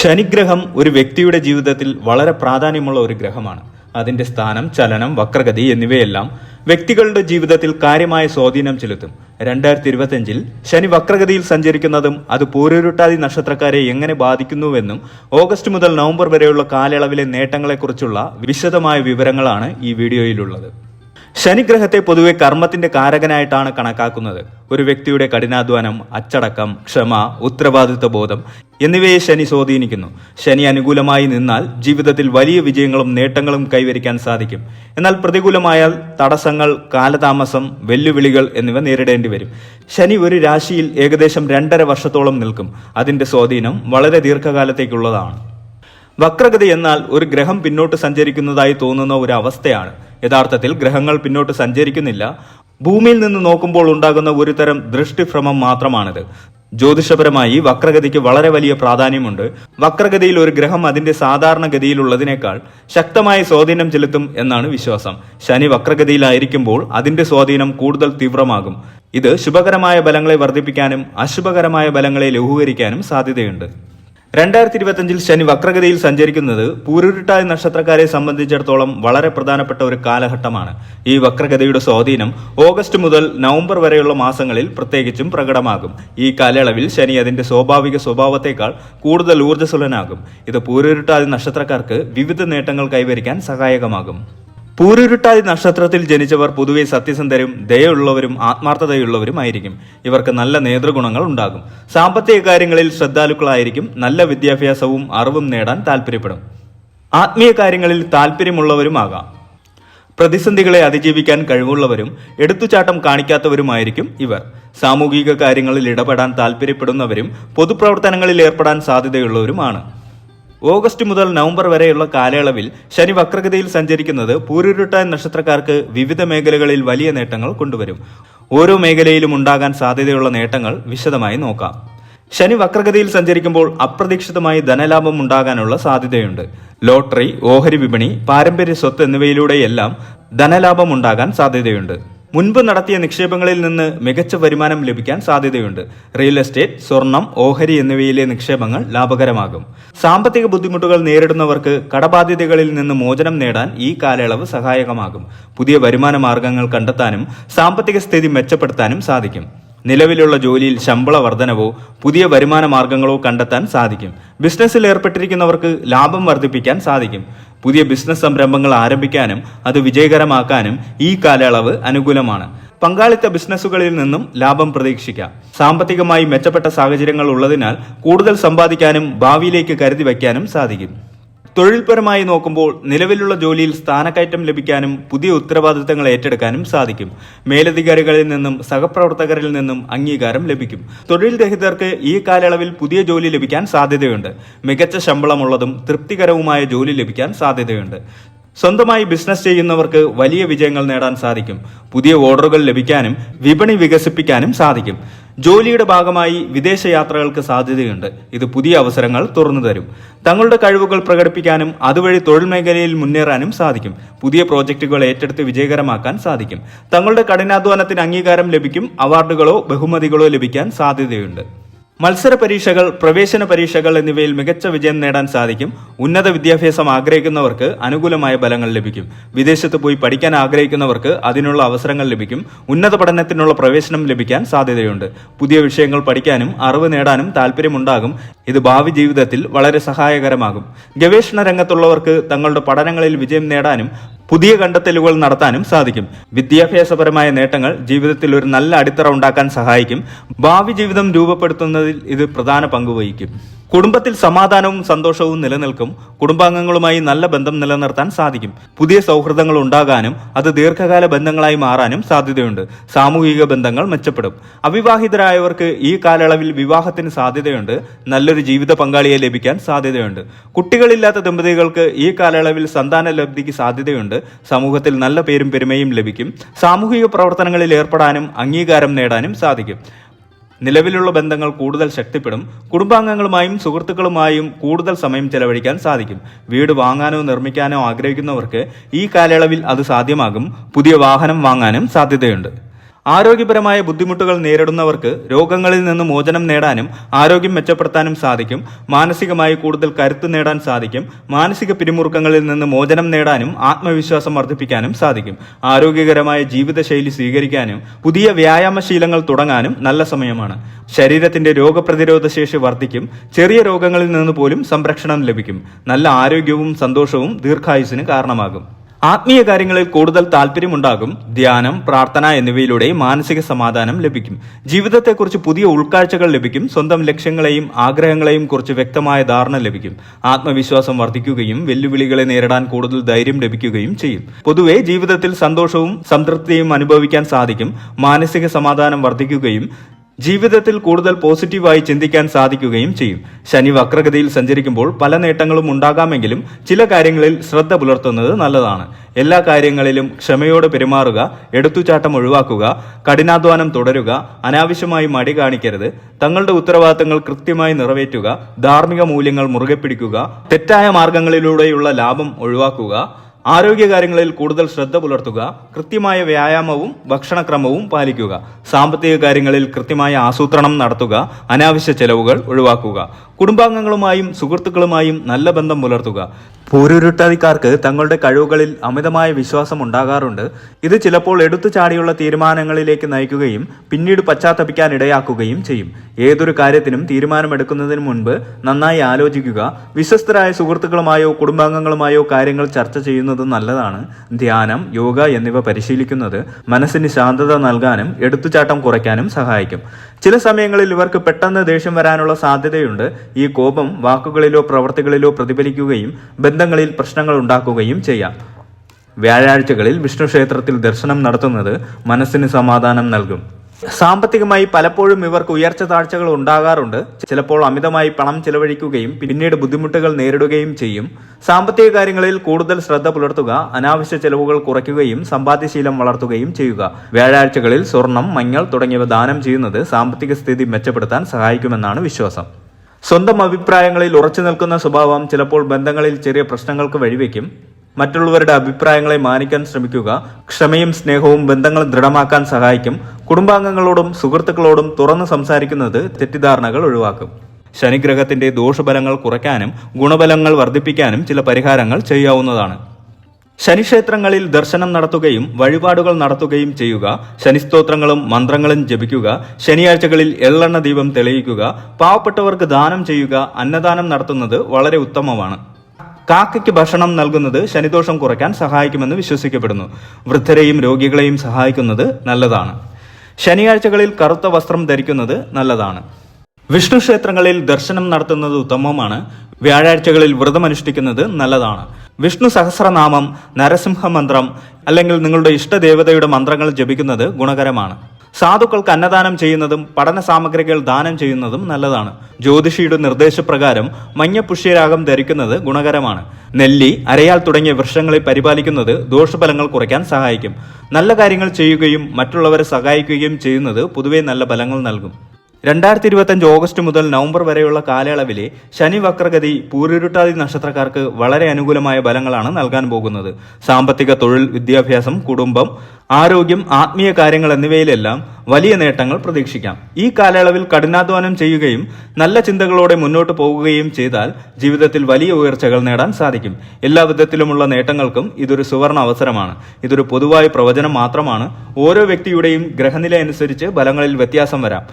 ശനിഗ്രഹം ഒരു വ്യക്തിയുടെ ജീവിതത്തിൽ വളരെ പ്രാധാന്യമുള്ള ഒരു ഗ്രഹമാണ്. അതിന്റെ സ്ഥാനം ചലനം വക്രഗതി എന്നിവയെല്ലാം വ്യക്തികളുടെ ജീവിതത്തിൽ കാര്യമായ സ്വാധീനം ചെലുത്തും. രണ്ടായിരത്തി ഇരുപത്തിയഞ്ചിൽ ശനി വക്രഗതിയിൽ സഞ്ചരിക്കുന്നതും അത് പൂരൊരുട്ടാതി നക്ഷത്രക്കാരെ എങ്ങനെ ബാധിക്കുന്നുവെന്നും ഓഗസ്റ്റ് മുതൽ നവംബർ വരെയുള്ള കാലയളവിലെ നേട്ടങ്ങളെക്കുറിച്ചുള്ള വിശദമായ വിവരങ്ങളാണ് ഈ വീഡിയോയിലുള്ളത്. ശനിഗ്രഹത്തെ പൊതുവെ കർമ്മത്തിന്റെ കാരകനായിട്ടാണ് കണക്കാക്കുന്നത്. ഒരു വ്യക്തിയുടെ കഠിനാധ്വാനം അച്ചടക്കം ക്ഷമ ഉത്തരവാദിത്വ ബോധം എന്നിവയെ ശനി സ്വാധീനിക്കുന്നു. ശനി അനുകൂലമായി നിന്നാൽ ജീവിതത്തിൽ വലിയ വിജയങ്ങളും നേട്ടങ്ങളും കൈവരിക്കാൻ സാധിക്കും. എന്നാൽ പ്രതികൂലമായാൽ തടസ്സങ്ങൾ കാലതാമസം വെല്ലുവിളികൾ എന്നിവ നേരിടേണ്ടി വരും. ശനി ഒരു രാശിയിൽ ഏകദേശം രണ്ടര വർഷത്തോളം നിൽക്കും. അതിന്റെ സ്വാധീനം വളരെ ദീർഘകാലത്തേക്കുള്ളതാണ്. വക്രഗതി എന്നാൽ ഒരു ഗ്രഹം പിന്നോട്ട് സഞ്ചരിക്കുന്നതായി തോന്നുന്ന ഒരു അവസ്ഥയാണ്. യഥാർത്ഥത്തിൽ ഗ്രഹങ്ങൾ പിന്നോട്ട് സഞ്ചരിക്കുന്നില്ല. ഭൂമിയിൽ നിന്ന് നോക്കുമ്പോൾ ഉണ്ടാകുന്ന ഒരു തരം ദൃഷ്ടിഭ്രമം മാത്രമാണിത്. ജ്യോതിഷപരമായി വക്രഗതിക്ക് വളരെ വലിയ പ്രാധാന്യമുണ്ട്. വക്രഗതിയിൽ ഒരു ഗ്രഹം അതിന്റെ സാധാരണ ഗതിയിലുള്ളതിനേക്കാൾ ശക്തമായ സ്വാധീനം ചെലുത്തും എന്നാണ് വിശ്വാസം. ശനി വക്രഗതിയിലായിരിക്കുമ്പോൾ അതിന്റെ സ്വാധീനം കൂടുതൽ തീവ്രമാകും. ഇത് ശുഭകരമായ ബലങ്ങളെ വർദ്ധിപ്പിക്കാനും അശുഭകരമായ ബലങ്ങളെ ലഘൂകരിക്കാനും സാധ്യതയുണ്ട്. രണ്ടായിരത്തി ഇരുപത്തിയഞ്ചിൽ ശനി വക്രഗതിയിൽ സഞ്ചരിക്കുന്നത് പൂരുരുട്ടായ നക്ഷത്രക്കാരെ സംബന്ധിച്ചിടത്തോളം വളരെ പ്രധാനപ്പെട്ട ഒരു കാലഘട്ടമാണ്. ഈ വക്രഗതിയുടെ സ്വാധീനം ഓഗസ്റ്റ് മുതൽ നവംബർ വരെയുള്ള മാസങ്ങളിൽ പ്രത്യേകിച്ചും പ്രകടമാകും. ഈ കാലയളവിൽ ശനി അതിന്റെ സ്വാഭാവിക സ്വഭാവത്തെക്കാൾ കൂടുതൽ ഊർജസ്വലനാകും. ഇത് പൂരുരുട്ടാതി നക്ഷത്രക്കാർക്ക് വിവിധ നേട്ടങ്ങൾ കൈവരിക്കാൻ സഹായകമാകും. പൂരുരുട്ടാതി നക്ഷത്രത്തിൽ ജനിച്ചവർ പൊതുവെ സത്യസന്ധരും ദയുള്ളവരും ആത്മാർത്ഥതയുള്ളവരുമായിരിക്കും. ഇവർക്ക് നല്ല നേതൃഗുണങ്ങൾ ഉണ്ടാകും. സാമ്പത്തിക കാര്യങ്ങളിൽ ശ്രദ്ധാലുക്കളായിരിക്കും. നല്ല വിദ്യാഭ്യാസവും അറിവും നേടാൻ താല്പര്യപ്പെടും ആത്മീയ കാര്യങ്ങളിൽ താല്പര്യമുള്ളവരുമാകാം പ്രതിസന്ധികളെ അതിജീവിക്കാൻ കഴിവുള്ളവരും എടുത്തുചാട്ടം കാണിക്കാത്തവരുമായിരിക്കും ഇവർ. സാമൂഹിക കാര്യങ്ങളിൽ ഇടപെടാൻ താല്പര്യപ്പെടുന്നവരും പൊതുപ്രവർത്തനങ്ങളിൽ ഏർപ്പെടാൻ സാധ്യതയുള്ളവരുമാണ്. ഓഗസ്റ്റ് മുതൽ നവംബർ വരെയുള്ള കാലയളവിൽ ശനി വക്രഗതിയിൽ സഞ്ചരിക്കുന്നത് പൂരുരുട്ടാൻ നക്ഷത്രക്കാർക്ക് വിവിധ മേഖലകളിൽ വലിയ നേട്ടങ്ങൾ കൊണ്ടുവരും. ഓരോ മേഖലയിലും ഉണ്ടാകാൻ സാധ്യതയുള്ള നേട്ടങ്ങൾ വിശദമായി നോക്കാം. ശനി വക്രഗതിയിൽ സഞ്ചരിക്കുമ്പോൾ അപ്രതീക്ഷിതമായി ധനലാഭം ഉണ്ടാകാനുള്ള സാധ്യതയുണ്ട്. ലോട്ടറി ഓഹരി വിപണി പാരമ്പര്യ സ്വത്ത് എന്നിവയിലൂടെയെല്ലാം ധനലാഭം ഉണ്ടാകാൻ സാധ്യതയുണ്ട്. മുൻപ് നടത്തിയ നിക്ഷേപങ്ങളിൽ നിന്ന് മികച്ച വരുമാനം ലഭിക്കാൻ സാധ്യതയുണ്ട്. റിയൽ എസ്റ്റേറ്റ് സ്വർണം ഓഹരി എന്നിവയിലെ നിക്ഷേപങ്ങൾ ലാഭകരമാകും. സാമ്പത്തിക ബുദ്ധിമുട്ടുകൾ നേരിടുന്നവർക്ക് കടബാധ്യതകളിൽ നിന്ന് മോചനം നേടാൻ ഈ കാലയളവ് സഹായകമാകും. പുതിയ വരുമാന മാർഗങ്ങൾ കണ്ടെത്താനും സാമ്പത്തിക സ്ഥിതി മെച്ചപ്പെടുത്താനും സാധിക്കും. നിലവിലുള്ള ജോലിയിൽ ശമ്പള വർധനവോ പുതിയ വരുമാന മാർഗങ്ങളോ കണ്ടെത്താൻ സാധിക്കും. ബിസിനസ്സിൽ ഏർപ്പെട്ടിരിക്കുന്നവർക്ക് ലാഭം വർദ്ധിപ്പിക്കാൻ സാധിക്കും. പുതിയ ബിസിനസ് സംരംഭങ്ങൾ ആരംഭിക്കാനും അത് വിജയകരമാക്കാനും ഈ കാലയളവ് അനുകൂലമാണ്. പങ്കാളിത്ത ബിസിനസ്സുകളിൽ നിന്നും ലാഭം പ്രതീക്ഷിക്കാം. സാമ്പത്തികമായി മെച്ചപ്പെട്ട സാഹചര്യങ്ങൾ ഉള്ളതിനാൽ കൂടുതൽ സമ്പാദിക്കാനും ഭാവിയിലേക്ക് കരുതി വയ്ക്കാനും സാധിക്കും. തൊഴിൽപരമായി നോക്കുമ്പോൾ നിലവിലുള്ള ജോലിയിൽ സ്ഥാനക്കയറ്റം ലഭിക്കാനും പുതിയ ഉത്തരവാദിത്തങ്ങൾ ഏറ്റെടുക്കാനും സാധിക്കും. മേലധികാരികളിൽ നിന്നും സഹപ്രവർത്തകരിൽ നിന്നും അംഗീകാരം ലഭിക്കും. തൊഴിൽ രഹിതർക്ക് ഈ കാലയളവിൽ പുതിയ ജോലി ലഭിക്കാൻ സാധ്യതയുണ്ട്. മികച്ച ശമ്പളമുള്ളതും തൃപ്തികരവുമായ ജോലി ലഭിക്കാൻ സാധ്യതയുണ്ട്. സ്വന്തമായി ബിസിനസ് ചെയ്യുന്നവർക്ക് വലിയ വിജയങ്ങൾ നേടാൻ സാധിക്കും. പുതിയ ഓർഡറുകൾ ലഭിക്കാനും വിപണി വികസിപ്പിക്കാനും സാധിക്കും. ജോലിയുടെ ഭാഗമായി വിദേശയാത്രകൾക്ക് സാധ്യതയുണ്ട്. ഇത് പുതിയ അവസരങ്ങൾ തുറന്നു തരും. തങ്ങളുടെ കഴിവുകൾ പ്രകടിപ്പിക്കാനും അതുവഴി തൊഴിൽ മേഖലയിൽ മുന്നേറാനും സാധിക്കും. പുതിയ പ്രോജക്റ്റുകൾ ഏറ്റെടുത്ത് വിജയകരമാക്കാൻ സാധിക്കും. തങ്ങളുടെ കഠിനാധ്വാനത്തിന് അംഗീകാരം ലഭിക്കും. അവാർഡുകളോ ബഹുമതികളോ ലഭിക്കാൻ സാധ്യതയുണ്ട്. മത്സര പരീക്ഷകൾ പ്രവേശന പരീക്ഷകൾ എന്നിവയിൽ മികച്ച വിജയം നേടാൻ സാധിക്കും. ഉന്നത വിദ്യാഭ്യാസം ആഗ്രഹിക്കുന്നവർക്ക് അനുകൂലമായ ഫലങ്ങൾ ലഭിക്കും. വിദേശത്ത് പോയി പഠിക്കാൻ ആഗ്രഹിക്കുന്നവർക്ക് അതിനുള്ള അവസരങ്ങൾ ലഭിക്കും. ഉന്നത പഠനത്തിനുള്ള പ്രവേശനം ലഭിക്കാൻ സാധ്യതയുണ്ട്. പുതിയ വിഷയങ്ങൾ പഠിക്കാനും അറിവ് നേടാനും താല്പര്യമുണ്ടാകും ഇത് ഭാവി ജീവിതത്തിൽ വളരെ സഹായകരമാകും. ഗവേഷണ രംഗത്തുള്ളവർക്ക് തങ്ങളുടെ പഠനങ്ങളിൽ വിജയം നേടാനും പുതിയ കണ്ടെത്തലുകൾ നടത്താനും സാധിക്കും. വിദ്യാഭ്യാസപരമായ നേട്ടങ്ങൾ ജീവിതത്തിൽ ഒരു നല്ല അടിത്തറ ഉണ്ടാക്കാൻ സഹായിക്കും. ഭാവി ജീവിതം രൂപപ്പെടുത്തുന്നതിൽ ഇത് പ്രധാന പങ്ക് വഹിക്കും. കുടുംബത്തിൽ സമാധാനവും സന്തോഷവും നിലനിൽക്കും. കുടുംബാംഗങ്ങളുമായി നല്ല ബന്ധം നിലനിർത്താൻ സാധിക്കും. പുതിയ സൗഹൃദങ്ങൾ ഉണ്ടാകാനും അത് ദീർഘകാല ബന്ധങ്ങളായി മാറാനും സാധ്യതയുണ്ട്. സാമൂഹിക ബന്ധങ്ങൾ മെച്ചപ്പെടും. അവിവാഹിതരായവർക്ക് ഈ കാലയളവിൽ വിവാഹത്തിന് സാധ്യതയുണ്ട്. നല്ലൊരു ജീവിത പങ്കാളിയെ ലഭിക്കാൻ സാധ്യതയുണ്ട്. കുട്ടികളില്ലാത്ത ദമ്പതികൾക്ക് ഈ കാലയളവിൽ സന്താന ലബ്ധിക്ക് സാധ്യതയുണ്ട്. സമൂഹത്തിൽ നല്ല പേരും പെരുമയും ലഭിക്കും. സാമൂഹിക പ്രവർത്തനങ്ങളിൽ ഏർപ്പെടാനും അംഗീകാരം നേടാനും സാധിക്കും. നിലവിലുള്ള ബന്ധങ്ങൾ കൂടുതൽ ശക്തിപ്പെടും കുടുംബാംഗങ്ങളുമായും സുഹൃത്തുക്കളുമായും കൂടുതൽ സമയം ചെലവഴിക്കാൻ സാധിക്കും. വീട് വാങ്ങാനോ നിർമ്മിക്കാനോ ആഗ്രഹിക്കുന്നവർക്ക് ഈ കാലയളവിൽ അത് സാധ്യമാകും. പുതിയ വാഹനം വാങ്ങാനും സാധ്യതയുണ്ട്. ആരോഗ്യപരമായ ബുദ്ധിമുട്ടുകൾ നേരിടുന്നവർക്ക് രോഗങ്ങളിൽ നിന്ന് മോചനം നേടാനും ആരോഗ്യം മെച്ചപ്പെടുത്താനും സാധിക്കും. മാനസികമായി കൂടുതൽ കരുത്ത് നേടാൻ സാധിക്കും. മാനസിക പിരിമുറുക്കങ്ങളിൽ നിന്ന് മോചനം നേടാനും ആത്മവിശ്വാസം വർദ്ധിപ്പിക്കാനും സാധിക്കും. ആരോഗ്യകരമായ ജീവിതശൈലി സ്വീകരിക്കാനും പുതിയ വ്യായാമശീലങ്ങൾ തുടങ്ങാനും നല്ല സമയമാണ്. ശരീരത്തിന്റെ രോഗപ്രതിരോധ ശേഷി വർദ്ധിക്കും. ചെറിയ രോഗങ്ങളിൽ നിന്ന് പോലും സംരക്ഷണം ലഭിക്കും. നല്ല ആരോഗ്യവും സന്തോഷവും ദീർഘായുസിന് കാരണമാകും. ആത്മീയ കാര്യങ്ങളിൽ കൂടുതൽ താല്പര്യമുണ്ടാകും ധ്യാനം പ്രാർത്ഥന എന്നിവയിലൂടെ മാനസിക സമാധാനം ലഭിക്കും. ജീവിതത്തെക്കുറിച്ച് പുതിയ ഉൾക്കാഴ്ചകൾ ലഭിക്കും. സ്വന്തം ലക്ഷ്യങ്ങളെയും ആഗ്രഹങ്ങളെയും കുറിച്ച് വ്യക്തമായ ധാരണ ലഭിക്കും. ആത്മവിശ്വാസം വർദ്ധിക്കുകയും വെല്ലുവിളികളെ നേരിടാൻ കൂടുതൽ ധൈര്യം ലഭിക്കുകയും ചെയ്യും. പൊതുവെ ജീവിതത്തിൽ സന്തോഷവും സംതൃപ്തിയും അനുഭവിക്കാൻ സാധിക്കും. മാനസിക സമാധാനം വർദ്ധിക്കുകയും ജീവിതത്തിൽ കൂടുതൽ പോസിറ്റീവായി ചിന്തിക്കാൻ സാധിക്കുകയും ചെയ്യും. ശനി വക്രഗതിയിൽ സഞ്ചരിക്കുമ്പോൾ പല നേട്ടങ്ങളും ഉണ്ടാകാമെങ്കിലും ചില കാര്യങ്ങളിൽ ശ്രദ്ധ പുലർത്തുന്നത് നല്ലതാണ്. എല്ലാ കാര്യങ്ങളിലും ക്ഷമയോടെ പെരുമാറുക എടുത്തുചാട്ടം ഒഴിവാക്കുക കഠിനാധ്വാനം തുടരുക അനാവശ്യമായി മടി കാണിക്കരുത് തങ്ങളുടെ ഉത്തരവാദിത്തങ്ങൾ കൃത്യമായി നിറവേറ്റുക ധാർമ്മിക മൂല്യങ്ങൾ മുറുകെ പിടിക്കുക തെറ്റായ മാർഗങ്ങളിലൂടെയുള്ള ലാഭം ഒഴിവാക്കുക ആരോഗ്യകാര്യങ്ങളിൽ കൂടുതൽ ശ്രദ്ധ പുലർത്തുക കൃത്യമായ വ്യായാമവും ഭക്ഷണക്രമവും പാലിക്കുക സാമ്പത്തിക കാര്യങ്ങളിൽ കൃത്യമായ ആസൂത്രണം നടത്തുക അനാവശ്യ ചെലവുകൾ ഒഴിവാക്കുക കുടുംബാംഗങ്ങളുമായും സുഹൃത്തുക്കളുമായും നല്ല ബന്ധം പുലർത്തുക പൂരുരുട്ടാതിക്കാർക്ക് തങ്ങളുടെ കഴിവുകളിൽ അമിതമായ വിശ്വാസം ഉണ്ടാകാറുണ്ട്. ഇത് ചിലപ്പോൾ എടുത്തു ചാടിയുള്ള തീരുമാനങ്ങളിലേക്ക് നയിക്കുകയും പിന്നീട് പശ്ചാത്തപിക്കാൻ ഇടയാക്കുകയും ചെയ്യും. ഏതൊരു കാര്യത്തിനും തീരുമാനമെടുക്കുന്നതിന് മുൻപ് നന്നായി ആലോചിക്കുക. വിശ്വസ്തരായ സുഹൃത്തുക്കളുമായോ കുടുംബാംഗങ്ങളുമായോ കാര്യങ്ങൾ ചർച്ച ചെയ്യുന്നത് നല്ലതാണ്. ധ്യാനം യോഗ എന്നിവ പരിശീലിക്കുന്നത് മനസ്സിന് ശാന്തത നൽകാനും എടുത്തുചാട്ടം കുറയ്ക്കാനും സഹായിക്കും. ചില സമയങ്ങളിൽ ഇവർക്ക് പെട്ടെന്ന് ദേഷ്യം വരാനുള്ള സാധ്യതയുണ്ട്. ഈ കോപം വാക്കുകളിലോ പ്രവർത്തികളിലോ പ്രതിഫലിക്കുകയും ബന്ധങ്ങളിൽ പ്രശ്നങ്ങൾ ഉണ്ടാക്കുകയും ചെയ്യാം. വ്യാഴാഴ്ചകളിൽ വിഷ്ണു ക്ഷേത്രത്തിൽ ദർശനം നടത്തുന്നത് മനസ്സിന് സമാധാനം നൽകും. സാമ്പത്തികമായി പലപ്പോഴും ഇവർക്ക് ഉയർച്ച താഴ്ചകൾ ഉണ്ടാകാറുണ്ട്. ചിലപ്പോൾ അമിതമായി പണം ചെലവഴിക്കുകയും പിന്നീട് ബുദ്ധിമുട്ടുകൾ നേരിടുകയും ചെയ്യും. സാമ്പത്തിക കാര്യങ്ങളിൽ കൂടുതൽ ശ്രദ്ധ പുലർത്തുക അനാവശ്യ ചെലവുകൾ കുറയ്ക്കുകയും സമ്പാദ്യശീലം വളർത്തുകയും ചെയ്യുക. വ്യാഴാഴ്ചകളിൽ സ്വർണം മഞ്ഞൾ തുടങ്ങിയവ ദാനം ചെയ്യുന്നത് സാമ്പത്തിക സ്ഥിതി മെച്ചപ്പെടുത്താൻ സഹായിക്കുമെന്നാണ് വിശ്വാസം. സ്വന്തം അഭിപ്രായങ്ങളിൽ ഉറച്ചു നിൽക്കുന്ന സ്വഭാവം ചിലപ്പോൾ ബന്ധങ്ങളിൽ ചെറിയ പ്രശ്നങ്ങൾക്ക് വഴിവെക്കും. മറ്റുള്ളവരുടെ അഭിപ്രായങ്ങളെ മാനിക്കാൻ ശ്രമിക്കുക ക്ഷമയും സ്നേഹവും ബന്ധങ്ങൾ ദൃഢമാക്കാൻ സഹായിക്കും. കുടുംബാംഗങ്ങളോടും സുഹൃത്തുക്കളോടും തുറന്ന് സംസാരിക്കുന്നത് തെറ്റിദ്ധാരണകൾ ഒഴിവാക്കും. ശനിഗ്രഹത്തിന്റെ ദോഷഫലങ്ങൾ കുറയ്ക്കാനും ഗുണബലങ്ങൾ വർദ്ധിപ്പിക്കാനും ചില പരിഹാരങ്ങൾ ചെയ്യാവുന്നതാണ്. ശനിക്ഷേത്രങ്ങളിൽ ദർശനം നടത്തുകയും വഴിപാടുകൾ നടത്തുകയും ചെയ്യുക ശനിസ്തോത്രങ്ങളും മന്ത്രങ്ങളും ജപിക്കുക ശനിയാഴ്ചകളിൽ എള്ളെണ്ണ ദീപം തെളിയിക്കുക പാവപ്പെട്ടവർക്ക് ദാനം ചെയ്യുക അന്നദാനം നടത്തുന്നത് വളരെ ഉത്തമമാണ്. കാക്കയ്ക്ക് ഭക്ഷണം നൽകുന്നത് ശനിദോഷം കുറയ്ക്കാൻ സഹായിക്കുമെന്ന് വിശ്വസിക്കപ്പെടുന്നു. വൃദ്ധരെയും രോഗികളെയും സഹായിക്കുന്നത് നല്ലതാണ്. ശനിയാഴ്ചകളിൽ കറുത്ത വസ്ത്രം ധരിക്കുന്നത് നല്ലതാണ്. വിഷ്ണു ക്ഷേത്രങ്ങളിൽ ദർശനം നടത്തുന്നത് ഉത്തമമാണ് വ്യാഴാഴ്ചകളിൽ വ്രതമനുഷ്ഠിക്കുന്നത് നല്ലതാണ്. വിഷ്ണു സഹസ്രനാമം നരസിംഹ മന്ത്രം അല്ലെങ്കിൽ നിങ്ങളുടെ ഇഷ്ടദേവതയുടെ മന്ത്രങ്ങൾ ജപിക്കുന്നത് ഗുണകരമാണ്. സാധുക്കൾക്ക് അന്നദാനം ചെയ്യുന്നതും പഠന സാമഗ്രികൾ ദാനം ചെയ്യുന്നതും നല്ലതാണ്. ജ്യോതിഷിയുടെ നിർദ്ദേശപ്രകാരം മഞ്ഞപുഷ്യരാഗം ധരിക്കുന്നത് ഗുണകരമാണ്. നെല്ലി അരയാൽ തുടങ്ങിയ വൃക്ഷങ്ങളെ പരിപാലിക്കുന്നത് ദോഷഫലങ്ങൾ കുറയ്ക്കാൻ സഹായിക്കും. നല്ല കാര്യങ്ങൾ ചെയ്യുകയും മറ്റുള്ളവരെ സഹായിക്കുകയും ചെയ്യുന്നത് പൊതുവെ നല്ല ഫലങ്ങൾ നൽകും. രണ്ടായിരത്തി ഇരുപത്തഞ്ച് ഓഗസ്റ്റ് മുതൽ നവംബർ വരെയുള്ള കാലയളവിലെ ശനി വക്രഗതി പൂരുരുട്ടാതി നക്ഷത്രക്കാർക്ക് വളരെ അനുകൂലമായ ഫലങ്ങളാണ് നൽകാൻ പോകുന്നത്. സാമ്പത്തിക തൊഴിൽ വിദ്യാഭ്യാസം കുടുംബം ആരോഗ്യം ആത്മീയ കാര്യങ്ങൾ എന്നിവയിലെല്ലാം വലിയ നേട്ടങ്ങൾ പ്രതീക്ഷിക്കാം. ഈ കാലയളവിൽ കഠിനാധ്വാനം ചെയ്യുകയും നല്ല ചിന്തകളോടെ മുന്നോട്ട് പോകുകയും ചെയ്താൽ ജീവിതത്തിൽ വലിയ ഉയർച്ചകൾ നേടാൻ സാധിക്കും. എല്ലാ വിധത്തിലുമുള്ള നേട്ടങ്ങൾക്കും ഇതൊരു സുവർണ അവസരമാണ്. ഇതൊരു പൊതുവായ പ്രവചനം മാത്രമാണ്. ഓരോ വ്യക്തിയുടെയും ഗ്രഹനില അനുസരിച്ച് ഫലങ്ങളിൽ വ്യത്യാസം വരാം.